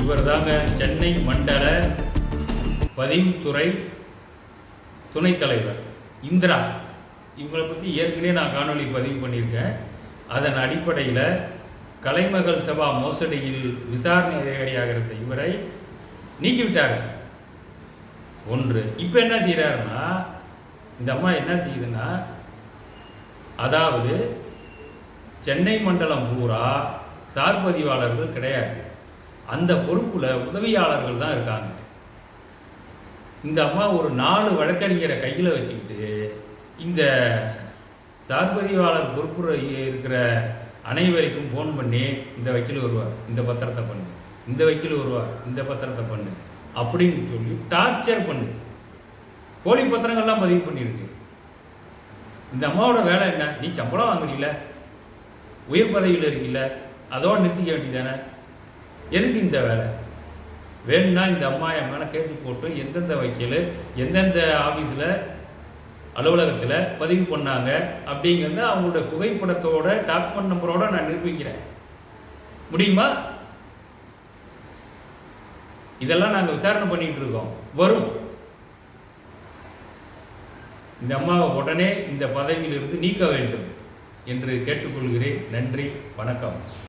இவர் தாங்க சென்னை மண்டல பதிவுத்துறை துணைத் தலைவர். இந்திரா இவங்களை பற்றி ஏற்கனவே நான் காணொளி பதிவு பண்ணியிருக்கேன். அதன் அடிப்படையில் கலைமகள் சபா மோசடியில் விசாரணை அதிகாரியாக இருந்த இவரை நீக்கிவிட்டார். ஒன்று. இப்போ என்ன செய்கிறாருன்னா இந்த அம்மா என்ன செய்யுதுன்னா அதாவது சென்னை மண்டலம் பூரா சார் பதிவாளர்கள் கிடையாது. அந்த பொறுப்பில் உதவியாளர்கள் தான் இருக்காங்க. இந்த அம்மா ஒரு நாலு வழக்கறிஞரை கையில் வச்சுக்கிட்டு இந்த சார்பதிவாளர் பொறுப்புற இருக்கிற அனைவருக்கும் ஃபோன் பண்ணி இந்த வக்கீல் வருவார் இந்த பத்திரத்தை பண்ணு இந்த வக்கீல் வருவார் இந்த பத்திரத்தை பண்ணு அப்படின்னு சொல்லி டார்ச்சர் பண்ணு. போலி பத்திரங்கள்லாம் பதிவு பண்ணியிருக்கு. இந்த அம்மாவோட வேலை என்ன? நீ சம்பளம் வாங்குறீல உயர் பதவியில் இருக்கீல்ல அதோடு நிறுத்திக்க வேண்டியதானே எதுக்கு இந்த வேலை? வேணும்னா இந்த அம்மா என் மேலே கேஸ் போட்டு எந்தெந்த வக்கீல் எந்தெந்த ஆஃபீஸில் அலுவலகத்தில் பதிவு பண்ணாங்க அப்படிங்கிறத அவங்களோட புகைப்படத்தோட டாக்குமெண்ட் நம்பரோட நான் நிரூபிக்கிறேன். முடியுமா? இதெல்லாம் நாங்கள் விசாரணை பண்ணிகிட்டு இருக்கோம். வரும். இந்த அம்மாவை உடனே இந்த பதவியிலிருந்து நீக்க வேண்டும் என்று கேட்டுக்கொள்கிறேன். நன்றி. வணக்கம்.